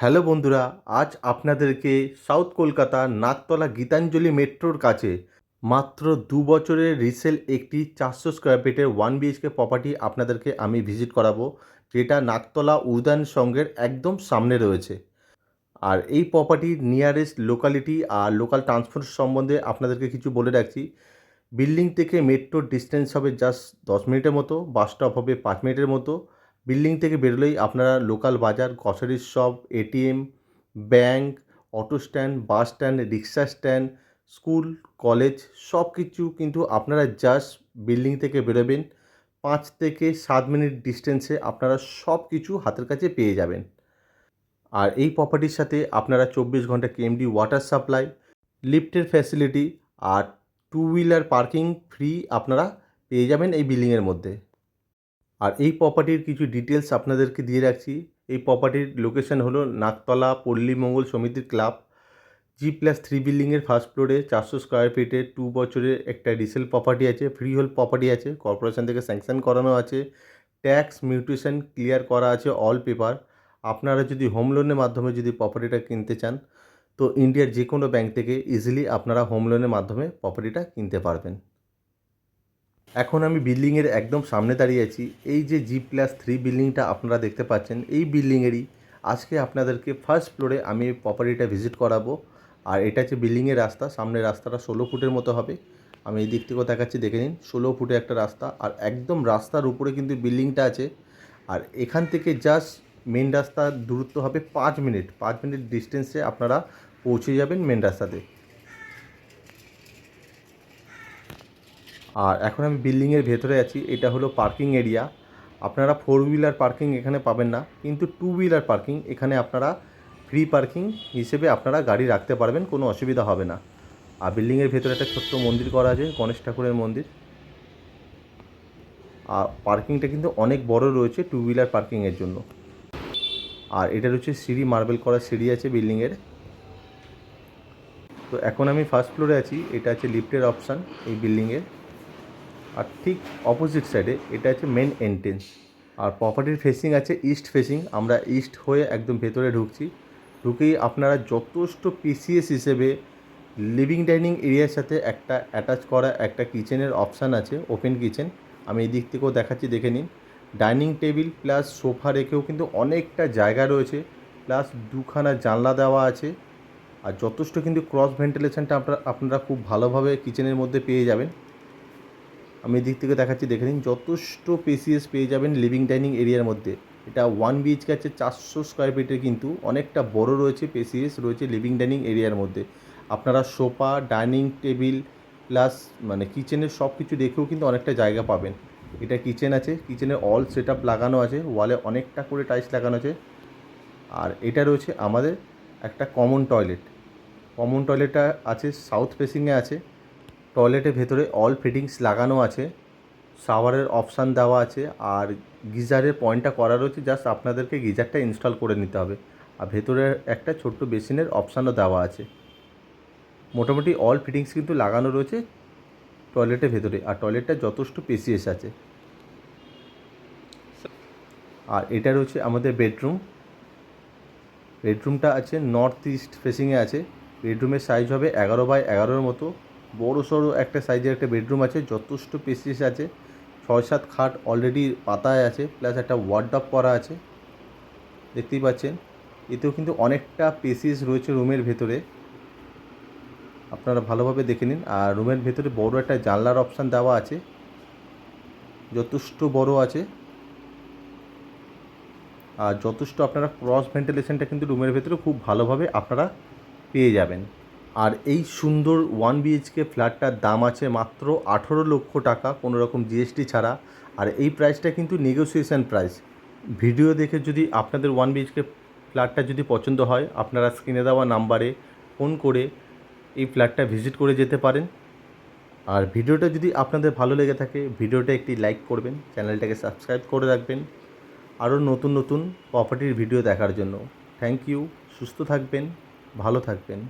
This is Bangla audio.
হ্যালো বন্ধুরা, আজ আপনাদেরকে সাউথ কলকাতা নাকতলা গীতাঞ্জলি মেট্রোর কাছে মাত্র দু বছরের রিসেল একটি চারশো স্কোয়ার ফিটের ওয়ান বিএইচকে প্রপার্টি আপনাদেরকে আমি ভিজিট করাবো, যেটা নাকতলা উদ্যান সঙ্গের একদম সামনে রয়েছে। আর এই প্রপার্টির নিয়ারেস্ট লোকালিটি আর লোকাল ট্রান্সপোর্ট সম্বন্ধে আপনাদেরকে কিছু বলে রাখছি। বিল্ডিং থেকে মেট্রোর ডিস্টেন্স হবে জাস্ট দশ মিনিটের মতো বাস স্টপ হবে পাঁচ মিনিটের মতো। বিল্ডিং থেকে বেরোলেই আপনারা লোকাল বাজার গ্রসারির shop ATM bank auto stand bus stand rickshaw stand school college সব কিছু কিন্তু আপনারা জাস্ট বিল্ডিং থেকে বেরোবেন। পাঁচ থেকে সাত মিনিট ডিস্টেন্সে আপনারা সব কিছু হাতের কাছে পেয়ে যাবেন। আর এই প্রপার্টির সাথে আপনারা চব্বিশ ঘণ্টা কেএমডি ওয়াটার সাপ্লাই লিফটের ফ্যাসিলিটি আর টু হুইলার পার্কিং ফ্রি আপনারা পেয়ে যাবেন এই বিল্ডিংয়ের মধ্যে। আর এই প্রপার্টির কিছু ডিটেলস আপনাদেরকে দিয়ে রাখছি। এই প্রপার্টির লোকেশন হলো নাকতলা পল্লী মঙ্গল সমিতির ক্লাব জি প্লাস থ্রি বিল্ডিংয়ের ফার্স্ট ফ্লোরে চারশো স্কোয়ার ফিটে টু বছরের একটা রিসেল প্রপার্টি আছে ফ্রি হোল প্রপার্টি আছে কর্পোরেশন থেকে স্যাংশন করানো আছে। ট্যাক্স মিউটেশন ক্লিয়ার করা আছে অল পেপার আপনারা যদি হোম লোনের মাধ্যমে যদি প্রপার্টিটা কিনতে চান, তো ইন্ডিয়ার যে কোনো ব্যাংক থেকে ইজিলি আপনারা হোম লোনের মাধ্যমে প্রপার্টিটা কিনতে পারবেন। এখন আমি বিল্ডিংয়ের একদম সামনে দাঁড়িয়ে আছি। এই যে জি প্লাস থ্রি বিল্ডিংটা আপনারা দেখতে পাচ্ছেন, এই বিল্ডিংয়েরই আজকে আপনাদেরকে ফার্স্ট ফ্লোরে আমি প্রপার্টিটা ভিজিট করাবো। আর এটা হচ্ছে বিল্ডিংয়ের রাস্তা সামনের রাস্তাটা ষোলো ফুটের মতো হবে। আমি এই দিক থেকেও দেখাচ্ছি, দেখে নিন, ষোলো ফুটে একটা রাস্তা। আর একদম রাস্তার উপরে কিন্তু বিল্ডিংটা আছে। আর এখান থেকে জাস্ট মেন রাস্তার দূরত্ব হবে পাঁচ মিনিট। পাঁচ মিনিট ডিস্টেন্সে আপনারা পৌঁছে যাবেন মেন রাস্তাতে। আর এখন আমি বিল্ডিংয়ের ভেতরে আছি, এটা হলো পার্কিং এরিয়া। আপনারা ফোর হুইলার পার্কিং এখানে পাবেন না, কিন্তু টু হুইলার পার্কিং, এখানে আপনারা ফ্রি পার্কিং হিসেবে আপনারা গাড়ি রাখতে পারবেন, কোনো অসুবিধা হবে না। আর বিল্ডিংয়ের ভেতরে একটা ছোট্ট মন্দির করা আছে, গণেশ ঠাকুরের মন্দির। আর পার্কিংটা কিন্তু অনেক বড় রয়েছে টু হুইলার পার্কিংয়ের জন্য। আর এটা রয়েছে সিঁড়ি, মার্বেল করা সিঁড়ি আছে বিল্ডিংয়ের। তো এখন আমি ফার্স্ট ফ্লোরে আছি, এটা আছে লিফটের অপশান এই বিল্ডিংয়ের। আর ঠিক অপোজিট সাইডে এটা হচ্ছে মেন এন্ট্রেন্স আর প্রপার্টির ফেসিং আছে ইস্ট ফেসিং আমরা ইস্ট হয়ে একদম ভেতরে ঢুকছি। ঢুকেই আপনারা যথেষ্ট পিসিএস হিসেবে লিভিং ডাইনিং এরিয়ার সাথে একটা অ্যাটাচ করা একটা কিচেনের অপশান আছে ওপেন কিচেন আমি এই দিক থেকেও দেখাচ্ছি, দেখে নিন। ডাইনিং টেবিল প্লাস সোফা রেখেও কিন্তু অনেকটা জায়গা রয়েছে প্লাস দুখানা জানলা দেওয়া আছে। আর যথেষ্ট কিন্তু ক্রস ভেন্টিলেশনটা আপনারা আপনারা খুব ভালোভাবে কিচেনের মধ্যে পেয়ে যাবেন। আমি এদিক থেকে দেখাচ্ছি, দেখে নিন, যথেষ্ট পেসিএস পেয়ে যাবেন লিভিং ডাইনিং এরিয়ার মধ্যে। এটা ওয়ান বিএইচকে আছে, চারশো স্কোয়ার ফিটের কিন্তু অনেকটা বড় রয়েছে পেসিএস রয়েছে লিভিং ডাইনিং এরিয়ার মধ্যে। আপনারা সোফা ডাইনিং টেবিল প্লাস মানে কিচেনের সব কিছু দেখেও কিন্তু অনেকটা জায়গা পাবেন। এটা কিচেন আছে কিচেনের অল সেট লাগানো আছে ওয়ালে অনেকটা করে টাইলস লাগানো আছে। আর এটা রয়েছে আমাদের একটা কমন টয়লেট কমন টয়লেটটা আছে সাউথ ফেসিংয়ে আছে। টয়লেটের ভেতরে অল ফিটিংস লাগানো আছে শাওয়ারের অপশান দেওয়া আছে, আর গিজারের পয়েন্টটা করা রয়েছে জাস্ট আপনাদেরকে গিজারটা ইনস্টল করে নিতে হবে। আর ভেতরে একটা ছোট্ট বেসিনের অপশানও দেওয়া আছে। মোটামুটি অল ফিটিংস কিন্তু লাগানো রয়েছে টয়লেটের ভেতরে, আর টয়লেটটা যথেষ্ট পেসিএস আছে। আর এটা রয়েছে আমাদের বেডরুম বেডরুমটা আছে নর্থ ইস্ট ফেসিংয়ে আছে। বেডরুমের সাইজ হবে এগারো বাই এগারোর মতো। বড় সড়ো একটা সাইজের একটা বেডরুম আছে, যথেষ্ট পেসিস আছে। ছয় সাত খাট অলরেডি পাতায় আছে প্লাস একটা ওয়ার্ডপ করা আছে। দেখতেই পাচ্ছেন। এতেও কিন্তু অনেকটা পেসিস রয়েছে রুমের ভেতরে। আপনারা ভালোভাবে দেখে নিন। আর রুমের ভেতরে বড় একটা জানলার অপশান দেওয়া আছে। যথেষ্ট বড় আছে। আর যথেষ্ট আপনারা ক্রস ভেন্টিলেশনটা কিন্তু রুমের ভেতরে খুব ভালোভাবে আপনারা পেয়ে যাবেন। আর এই সুন্দর ওয়ান বিএইচকে ফ্ল্যাটটার দাম আছে মাত্র আঠেরো লক্ষ টাকা, কোনো রকম জিএসটি ছাড়া। আর এই প্রাইসটা কিন্তু নেগোসিয়েশন প্রাইস ভিডিও দেখে যদি আপনাদের ওয়ান বিএইচকে ফ্ল্যাটটা যদি পছন্দ হয়, আপনারা স্ক্রিনে দেওয়া নাম্বারে ফোন করে এই ফ্ল্যাটটা ভিজিট করে যেতে পারেন। আর ভিডিওটা যদি আপনাদের ভালো লেগে থাকে, ভিডিওটা একটি লাইক করবেন, চ্যানেলটাকে সাবস্ক্রাইব করে রাখবেন। আরও নতুন নতুন প্রপার্টির ভিডিও দেখার জন্য। থ্যাংক ইউ সুস্থ থাকবেন, ভালো থাকবেন।